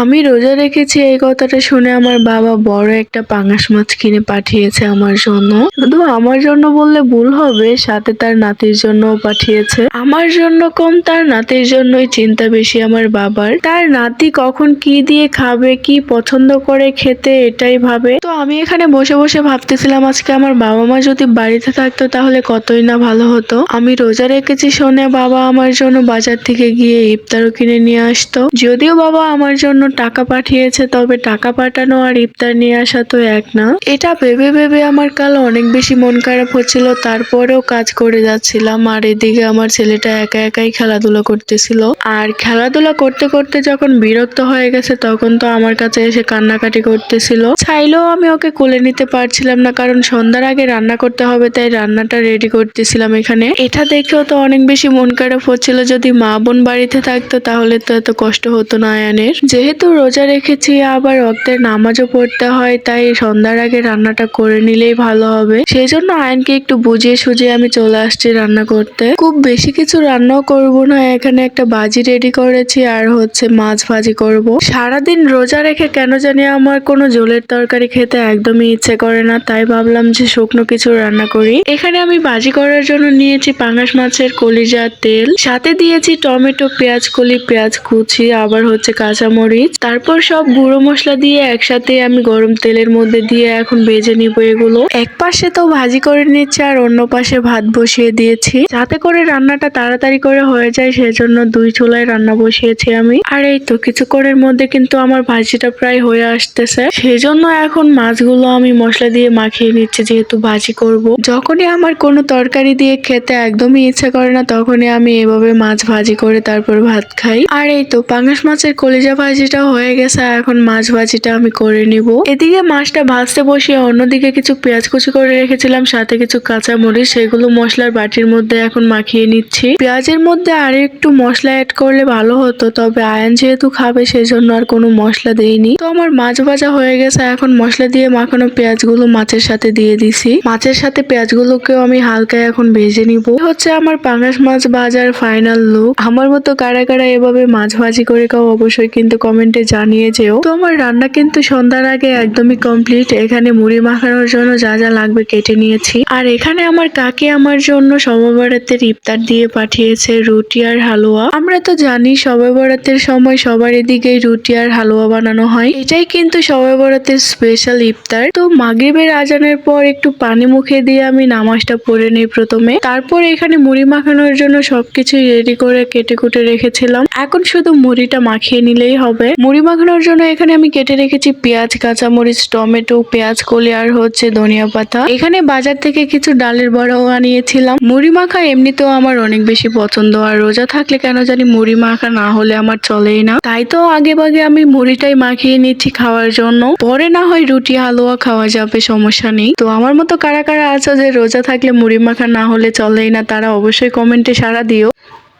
আমি রোজা রেখেছি এই কথাটা শুনে আমার বাবা বড় একটা পাঙাশ মাছ কিনে পাঠিয়েছে আমার জন্য। শুধু আমার জন্য বললে ভুল হবে, সাথে তার নাতির জন্যও পাঠিয়েছে। আমার জন্য কম, তার নাতির জন্যই চিন্তা বেশি আমার বাবার। তার নাতি কখন কি দিয়ে খাবে, কি পছন্দ করে খেতে, এটাই ভাবে। তো আমি এখানে বসে বসে ভাবতেছিলাম, আজকে আমার বাবা মা যদি বাড়িতে থাকতো তাহলে কতই না ভালো হতো। আমি রোজা রেখেছি শুনে বাবা আমার জন্য বাজার থেকে গিয়ে ইফতারও কিনে নিয়ে আসতো। যদিও বাবা আমার জন্য টাকা পাঠিয়েছে, তবে টাকা পাঠানো আর ইফতার নিয়ে আসা তো এক না। এটা ভেবে ভেবে আমার কাল অনেক বেশি মন খারাপ হচ্ছিল, তারপরেও কাজ করে যাচ্ছিলাম আর এদিকে আমার ছেলেটা একা একাই খেলাধুলা করতেছিল। আর খেলাধুলা করতে করতে যখন বিরক্ত হয়ে গেছে, তখন তো আমার কাছে এসে কান্নাকাটি করতেছিল। চাইলেও আমি ওকে কোলে নিতে পারছিলাম না, কারণ সন্ধ্যার আগে রান্না করতে হবে, তাই রান্নাটা রেডি করতেছিলাম এখানে। এটা দেখেও তো অনেক বেশি মন খারাপ হচ্ছিল, যদি মা বোন বাড়িতে থাকতো, তাহলে তো এত কষ্ট হতো না আয়ানের। যেহেতু রোজা রেখেছি, আবার ওদের নামাজও পড়তে হয়, তাই সন্ধ্যার আগে রান্নাটা করে নিলেই ভালো হবে। সেই জন্য আয়নকে একটু বুঝিয়ে সুঝিয়ে আমি চলে আসছি রান্না করতে। খুব বেশি কিছু রান্নাও করব না, এখানে একটা বাজি রেডি করেছি আর হচ্ছে মাছ ভাজি করব। সারাদিন রোজা রেখে কেন জানি আমার কোনো জলের তরকারি খেতে একদমই ইচ্ছে করে না, তাই ভাবলাম যে শুকনো কিছু রান্না করি। এখানে আমি ভাজি করার জন্য নিয়েছি পাঙ্গাস মাছের কলিজা তেল, সাথে দিয়েছি টমেটো, পেঁয়াজ কলি, পেঁয়াজ কুচি, আবার হচ্ছে কাঁচামরিচ তারপর সব গুঁড়ো মশলা দিয়ে একসাথে আমি গরম তেলের মধ্যে দিয়ে এখন ভেজে নিব এগুলো। এক পাশে তো ভাজি করে নিচ্ছে আর অন্য পাশে ভাত বসিয়ে দিয়েছি। যাতে করে রান্নাটা তাড়াতাড়ি করে হয়ে যায়, সেজন্য দুই চুলায় রান্না বসিয়েছি আমি। আর এই তো কিছুক্ষণের মধ্যে কিন্তু আমার ভাজিটা প্রায় হয়ে আসতেছে। সেজন্য এখন মাছগুলো আমি মশলা দিয়ে মাখিয়ে নিচ্ছি, যেহেতু ভাজি করব। যখনই আমার কোনো তরকারি দিয়ে খেতে একদমই ইচ্ছা করে না, তখনই আমি এভাবে মাছ ভাজি করে তারপর ভাত খাই। আর এই তো পাঙ্গাস মাছের কলিজা ভাজিটা হয়ে গেছে এখন মাছ ভাজিটা আমি করে নিব। এদিকে মাছটা ভাজতে বসিয়ে অন্যদিকে কিছু পেঁয়াজ কুচি করে রেখেছিলাম, সাথে কিছু কাঁচা মরিচ, সেগুলো মশলার বাটির মধ্যে এখন মাখিয়ে নিচ্ছি। পেঁয়াজের মধ্যে আর একটু মশলা অ্যাড করলে ভালো হতো, তবে আয়ন যেহেতু খাবে, সেজন্য আর কোনো মশলা দেইনি। তো আমার মাছ ভাজা হয়ে গেছে, এখন মশলা দিয়ে মাখানো পেঁয়াজগুলো মাছের সাথে দিয়ে দিছি। মাছের সাথে পেঁয়াজগুলোকেও আমি হালকা এখন ভেজে নিব। হচ্ছে আমার পাঙ্গাস মাছ ভাজার ফাইনাল লুক আমার মতো কারা কারা এভাবে মাছ ভাজি করে খাও, অবশ্যই কিন্তু কমেন্টে জানিয়ে যেও। তো আমার রান্না কিন্তু সন্ধ্যার আগে একদমই কমপ্লিট এখানে মুড়ি মাখানোর জন্য যা যা লাগবে কেটে নিয়েছি। আর এখানে আমার কাকে আমার জন্য সবে বরাতের ইফতার দিয়ে পাঠিয়েছে রুটি আর হালুয়া। আমরা তো জানি সবে বরাতের সময় সবার এদিকেই রুটি আর হালুয়া বানানো হয়। এটাই কিন্তু সবে বরাতের স্পেশাল ইফতার। তো মাগরিবের আজানের পর একটু পানি মুখে দিয়ে আমি নামাজটা পড়ে নিই প্রথমে। তারপর এখানে মুড়ি মাখানোর জন্য সবকিছু রেডি করে কেটে কুটে রেখেছিলাম। এখন শুধু মুড়িটা মাখিয়ে নিলেই হবে। মুড়ি মাখানোর জন্য এখানে আমি কেটে রেখেছি পেঁয়াজ, কাঁচামরিচ, টমেটো, পেঁয়াজ কলি আর হচ্ছে ধনিয়া পাতা। এখানে বাজার থেকে কিছু ডালের বড়াও আনিয়েছিলাম। মুড়ি মাখা এমনিতেও আমার অনেক বেশি পছন্দ, আর রোজা থাকলে কেন জানি মুড়ি মাখা না হলে আমার চলেই না। তাই তো আগে ভাগে আমি মুড়িটাই মাখিয়ে নিচ্ছি খাওয়ার জন্য। পরে না হয় রুটি, হালুয়া খাওয়া যাবে, সমস্যা নেই। তো আমার মতো কারা কারা আছে যে রোজা থাকলে মুড়ি মাখা না হলে চলেই না, তারা অবশ্যই কমেন্টে সারা দিও।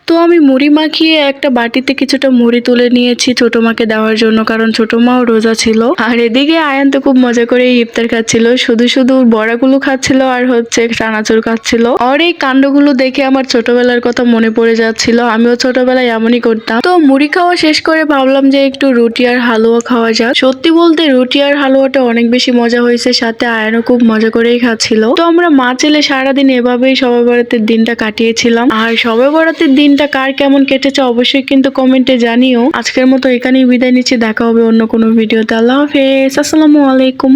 তো আমি মুড়ি মাখিয়ে একটা বাটিতে কিছুটা মুড়ি তুলে নিয়েছি ছোট মাকে দেওয়ার জন্য, কারণ ছোট মাও রোজা ছিল। আর এদিকে আয়ান তো খুব মজা করে ইফতার খাচ্ছিল। শুধু শুধু বড়াগুলো খাচ্ছিল আর হচ্ছে চানাচুর খাচ্ছিল। আর এই কাণ্ডগুলো দেখে আমার ছোটবেলার কথা মনে পড়ে যাচ্ছিল। আমিও ছোটবেলায় এমনই করতাম। তো মুড়ি খাওয়া শেষ করে ভাবলাম যে একটু রুটি আর হালুয়া খাওয়া যাক। সত্যি বলতে রুটি আর হালুয়াটা অনেক বেশি মজা হয়েছে, সাথে আয়ানও খুব মজা করেই খাচ্ছিল। তো আমরা মা ছেলে সারাদিন এভাবেই সবে বরাতের দিনটা কাটিয়েছিলাম। আর সবে বরাতের দিনটা কার কেমন কেটেছে অবশ্যই কিন্তু কমেন্টে জানিও। আজকের মতো এখানেই বিদায় নিচ্ছি, দেখা হবে অন্য কোনো ভিডিওতে। আল্লাহ হাফেজ। আসসালামু আলাইকুম।